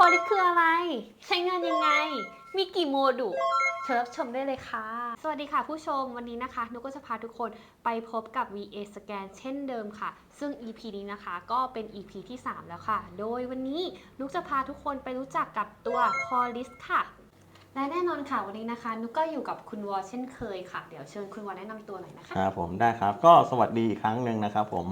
คอลิสคืออะไร ใช้งานยังไง มีกี่โมดูลเชิญรับชมได้เลยค่ะ สวัสดีค่ะผู้ชมวันนี้นะคะ นุกก็จะพาทุกคนไปพบกับ VA Scan เช่นเดิมค่ะ ซึ่ง EP นี้นะคะก็เป็น EP ที่ 3 แล้วค่ะ โดยวันนี้นุกจะพาทุกคนไปรู้จักกับตัวคอลิสค่ะ และแน่นอนค่ะวันนี้นะคะ นุกก็อยู่กับคุณวอเช่นเคยค่ะ เดี๋ยวเชิญคุณวอแนะนำตัวหน่อยนะคะ ครับผมได้ครับก็สวัสดีอีกครั้งหนึ่งนะครับผม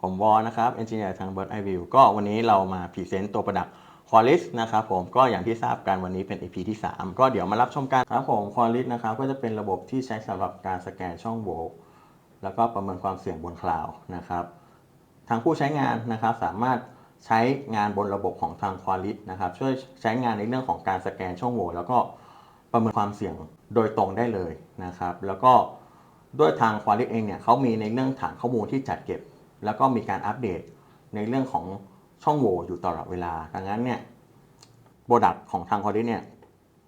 ผมวอนะครับเอนจิเนียร์ทาง Bird Eye View ก็วันนี้เรามาพรีเซนต์ตัวประดับ q u a l i s นะครับผมก็อย่างที่ทราบกันวันนี้เป็น EP ที่ 3 ก็เดี๋ยวมารับชมกันครับผม q u a l i s นะครับก็จะเป็นระบบที่ใช้สำหรับการสแกนช่องโหว่แล้วก็ประเมินความเสี่ยงบนคลาวนะครับทางผู้ใช้งานนะครับสามารถใช้งานบนระบบของทาง q u a l i s นะครับช่วยใช้งานในเรื่องของการสแกนช่องโหว่แล้วก็ประเมินความเสี่ยงโดยตรงได้เลยนะครับแล้วก็ด้วยทางควาลิสเองเนี่ยเขามีในเรื่องฐานข้อมูลที่จัดเก็บ แล้วก็มีการอัปเดตในเรื่องของ ช่องโหว่อยู่ตลอดเวลา ดังนั้นเนี่ยโปรดักของทางควาลิเนี่ย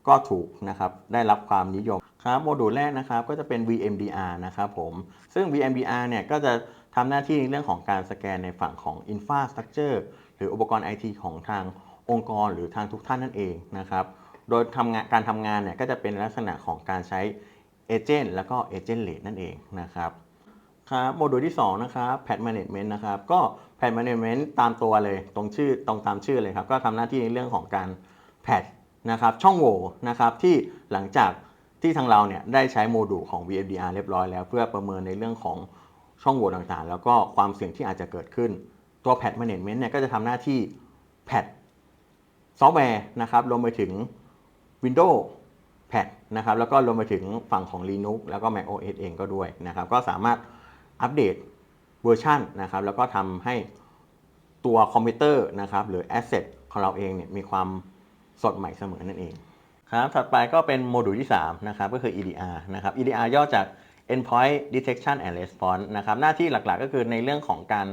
ก็ถูกนะครับได้รับความนิยมครับโมดูลแรกนะครับก็จะเป็น VMDR นะครับผม ซึ่ง VMDR เนี่ยก็จะทำหน้าที่ในเรื่องของการสแกนในฝั่งของ Infrastructure หรืออุปกรณ์ IT ของทางองค์กรหรือทางทุกท่านนั่นเองนะครับโดยทำงานการทำงานเนี่ยก็จะเป็นลักษณะของการใช้เอเจนต์แล้วก็เอเจนต์เลดนั่นเองนะครับ ครับโมดูลที่ 2 นะครับแพ t Management นะครับ ก็แพ t Management ตามตัวเลย ตรงชื่อตรงตามชื่อเลยครับ ก็ทำหน้าที่ในเรื่องของการแพทนะครับ ช่องโหว่นะครับ ที่หลังจากที่ทางเราเนี่ยได้ใช้โมดูลของ VFDR เรียบร้อยแล้ว เพื่อประเมินในเรื่องของช่องโหว่ต่างๆ แล้วก็ความเสี่ยงที่อาจจะเกิดขึ้น ตัวแพท Management เนี่ยก็จะทำหน้าที่แพทซอฟต์แวร์นะครับรวมไปถึง Windows แพดนะครับแล้วก็รวมไปถึงฝั่งของ Linux แล้วก็ Mac OS เองก็ด้วยนะครับ ก็สามารถ อัปเดตเวอร์ชันนะครับแล้วก็ทำให้ตัวคอมพิวเตอร์นะครับหรือ Asset ของเราเองเนี่ยมีความสดใหม่เสมอนั่นเองครับถัดไปก็เป็นโมดูลที่3นะครับก็คือ EDR นะครับ EDR ย่อจาก Endpoint Detection and Response นะครับหน้าที่หลักๆก็คือในเรื่องของการ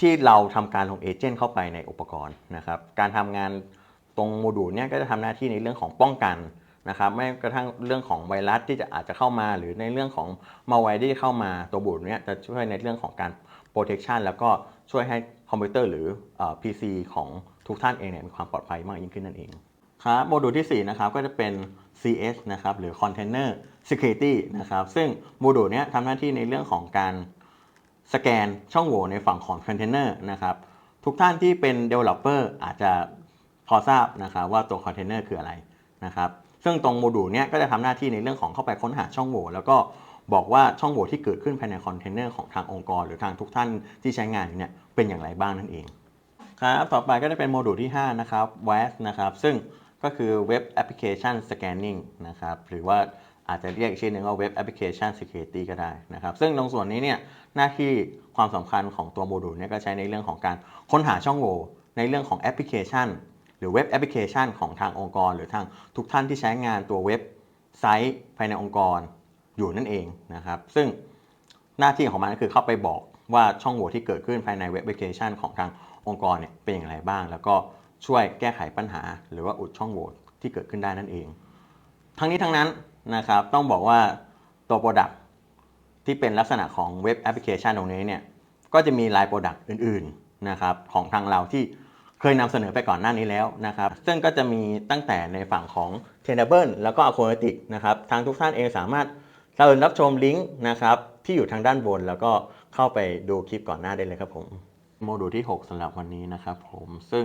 ที่เราทำการลงเอเจนต์เข้าไปในอุปกรณ์นะครับการทำงานตรงโมดูลเนี่ยก็จะทำหน้าที่ในเรื่องของป้องกัน นะครับไม่กระทั่งเรื่องของไวรัสที่จะอาจจะเข้ามา หรือในเรื่องของมาแวที่เข้ามาตัวบูดเนี่ยจะช่วยในเรื่องของการ protection แล้วก็ช่วยให้คอมพิวเตอร์หรืออ PC ของทุกท่านเองเนี่ยมีความปลอดภัยมากยิ่งขึ้นนั่นเองครับโมดูลที่ 4 นะครับก็จะเป็น CS นะครับหรือ Container Security นะครับซึ่งโมดูลเนี้ยทำหน้าที่ในเรื่องของการสแกนช่องโหว่ในฝั่งของคอนเทนเนอร์นะครับทุกท่านที่เป็น Developer อาจจะพอทราบนะครับว่าตัวคอนเทนเนอร์คืออะไรนะครับ ซึ่งตรงโมดูลเนี้ยก็จะทำหน้าที่ในเรื่องของเข้าไปค้นหาช่องโหว่แล้วก็บอกว่าช่องโหว่ที่เกิดขึ้นภายในคอนเทนเนอร์ของทางองค์กร หรือทางทุกท่านที่ใช้งานเนี่ยเป็นอย่างไรบ้างนั่นเองครับต่อไปก็จะเป็นโมดูลที่ 5 นะครับ WAS นะครับซึ่งก็คือ Web Application Scanning นะครับหรือว่าอาจจะเรียกอีกชื่อหนึ่งว่า Web Application Security ก็ได้นะครับ ซึ่งตรงส่วนนี้เนี่ยหน้าที่ความสำคัญของตัวโมดูลเนี่ยก็ใช้ในเรื่องของการค้นหาช่องโหว่ในเรื่องของแอปพลิเคชัน หรือเว็บแอปพลิเคชันของทางองค์กร หรือทางทุกท่านที่ใช้งานตัวเว็บไซต์ภายในองค์กรอยู่นั่นเองนะครับ ซึ่งหน้าที่ของมันก็คือเข้าไปบอกว่าช่องโหว่ที่เกิดขึ้นภายในเว็บแอปพลิเคชันของทางองค์กรเนี่ยเป็นอย่างไรบ้าง แล้วก็ช่วยแก้ไขปัญหา หรือว่าอุดช่องโหว่ที่เกิดขึ้นได้นั่นเอง ทั้งนี้ทั้งนั้นนะครับต้องบอกว่าตัว Product ที่เป็นลักษณะของเว็บแอปพลิเคชันตรงนี้เนี่ยก็จะมีลาย Product อื่นๆนะครับของทางเราที่ เคยนำเสนอไปก่อนหน้านี้แล้วนะครับ ซึ่งก็จะมีตั้งแต่ในฝั่งของ t e n a b l e แล้วก็ a q u a t i c นะครับทางทุกท่านเองสามารถเชิญรับชมลิงก์นะครับที่อยู่ทางด้านบน แล้วก็เข้าไปดูคลิปก่อนหน้าได้เลยครับผมโมดูลที่ 6สำหรับวันนี้นะครับผมซึ่ง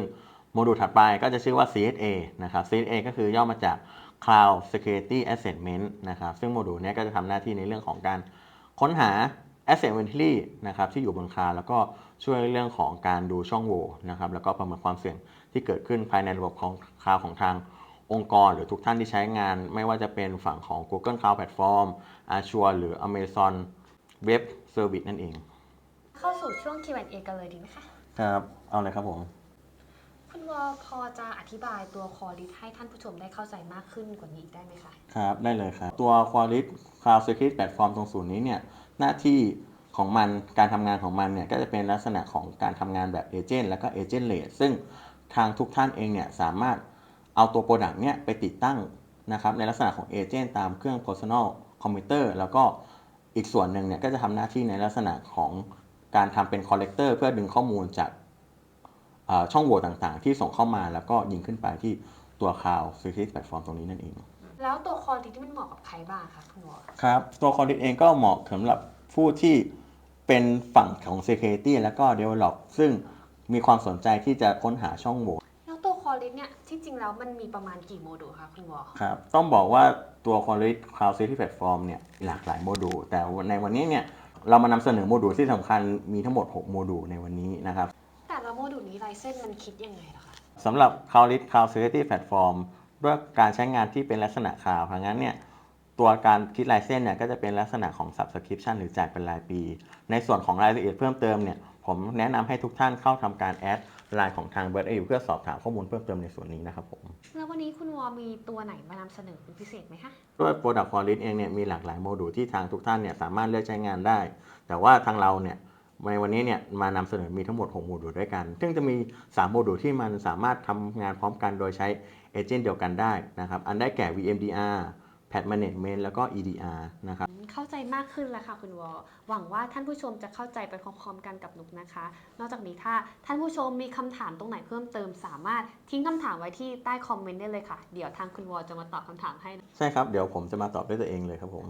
โมดูลถัดไปก็จะชื่อว่า CSA นะครับ CSA ก็คือย่อมาจาก Cloud Security Assessment นะครับซึ่งโมดูลนี้ก็จะทำหน้าที่ในเรื่องของการค้นหา Asset Inventory นะครับที่อยู่บนคลาวด์แล้วก็ช่วยเรื่องของการดูช่องโหว่นะครับแล้วก็ประเมินความเสี่ยงที่เกิดขึ้นภายในระบบของคลาวด์ของทางองค์กร หรือทุกท่านที่ใช้งาน ไม่ว่าจะเป็นฝั่งของ Google Cloud Platform Azure หรือ Amazon Web Service นั่นเอง เข้าสู่ช่วง Q&A กันเลยดีไหมคะ ครับ เอาเลยครับผม คุณวอพอจะอธิบายตัวคอลิสให้ท่านผู้ชมได้เข้าใจมากขึ้นกว่านี้อีกได้ไหมคะครับได้เลยครับ ตัว Qualys Cloud Security Platform ตรงศูนย์นี้เนี่ยหน้าที่ของมันการทำงานของมันเนี่ยก็จะเป็นลักษณะของการทำงานแบบเอเจนต์แล้วก็เอเจนต์เลสซึ่งทางทุกท่านเองเนี่ยสามารถเอาตัวโปรดักต์เนี่ยไปติดตั้งนะครับในลักษณะของเอเจนต์ตามเครื่อง Personal Computer แล้วก็อีกส่วนหนึ่งเนี่ยก็จะทำหน้าที่ในลักษณะของการทำเป็น Collector เพื่อดึงข้อมูลจาก ช่องโหว่ต่างๆ ที่ส่งเข้ามาแล้วก็ยิงขึ้นไปที่ตัว Cloud Security Platform ตรงนี้นั่นเอง แล้วตัวคอร์ดิที่มันเหมาะกับใครบ้างคะคุณวอครับ ตัว Cortex เองก็เหมาะสำหรับผู้ที่เป็นฝั่งของ Security แล้วก็ Develop ซึ่งมีความสนใจที่จะค้นหาช่องโหว่แล้วตัวคอร์ดิเนี่ยที่จริงแล้วมันมีประมาณกี่โมดูลคะคุณวอครับ ต้องบอกว่าตัว Cortex Cloud Security Platform เนี่ยหลากหลายโมดูลแต่ในวันนี้เนี่ยเรามานำเสนอโมดูลที่สำคัญมีทั้งหมด 6 โมดูลในวันนี้นะครับแต่ละโมดูล นี้ลายเส้นมันคิดยังไงล่ะคะ สำหรับ Cloud Cloud Security Platform ด้วยการใช้งานที่เป็นลักษณะคลาวเพราะงั้นเนี่ยตัวการคิดลายเส้นเนี่ยก็จะเป็นลักษณะของ Subscription หรือจ่ายเป็นรายปี ในส่วนของรายละเอียดเพิ่มเติมเนี่ยผมแนะนำให้ทุกท่านเข้าทำการแอดไลน์ของทาง b i r d a เพื่อสอบถามข้อมูลเพิ่มเติมในส่วนนี้นะครับผม แล้ววันนี้คุณวอมีตัวไหนมานำเสนอเป็นพิเศษไหมคะ ด้วย Product q u a l i t เองเนี่ยมีหลากหลายโมดูลที่ทางทุกท่านเนี่ยสามารถเลือกใช้งานได้ แต่ว่าทางเราเนี่ย ในวันนี้เนี่ยมานำเสนอมีทั้งหมด 6 โมดูลด้วยกัน ซึ่งจะมี 3 โมดูลที่มันสามารถทำงานพร้อมกันโดยใช้เอเจนต์เดียวกันได้นะครับ อันได้แก่ VMDR Patch Management แล้วก็ EDR นะครับ เข้าใจมากขึ้นแล้วค่ะคุณวอหวังว่าท่านผู้ชมจะเข้าใจไปพร้อมๆกันกับนุกนะคะ นอกจากนี้ถ้าท่านผู้ชมมีคำถามตรงไหนเพิ่มเติม สามารถทิ้งคำถามไว้ที่ใต้คอมเมนต์ได้เลยค่ะ เดี๋ยวทางคุณวอจะมาตอบคำถามให้ ใช่ครับ เดี๋ยวผมจะมาตอบด้วยตัวเองเลยครับผม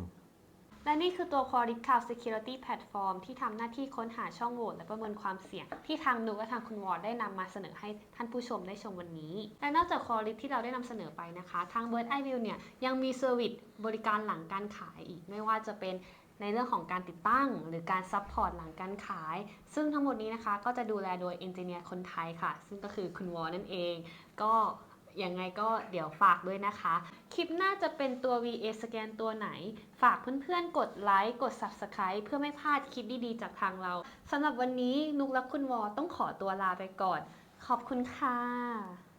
และนี่คือตัว Quality Cloud Security Platform ที่ทำหน้าที่ค้นหาช่องโหว่และประเมินความเสี่ยง ที่ทางนุกและทางคุณวอร์ได้นำมาเสนอให้ท่านผู้ชมได้ชมวันนี้ และนอกจาก Quality ที่เราได้นำเสนอไปนะคะ ทาง Bird Eye View เนี่ยยังมีเซอร์วิสบริการหลังการขายอีก ไม่ว่าจะเป็นในเรื่องของการติดตั้ง หรือการซัพพอร์ตหลังการขาย ซึ่งทั้งหมดนี้นะคะก็จะดูแลโดยเอนจิเนียร์คนไทยค่ะ ซึ่งก็คือคุณวอร์นั่นเอง ก็ ยังไงก็เดี๋ยวฝากด้วยนะคะ คลิปหน้าจะเป็นตัว VA สแกนตัวไหน ฝากเพื่อนๆ กดไลค์ กด Subscribe เพื่อไม่พลาดคลิปดีๆ จากทางเราสำหรับวันนี้นุกและคุณวอต้องขอตัวลาไปก่อน ขอบคุณค่ะ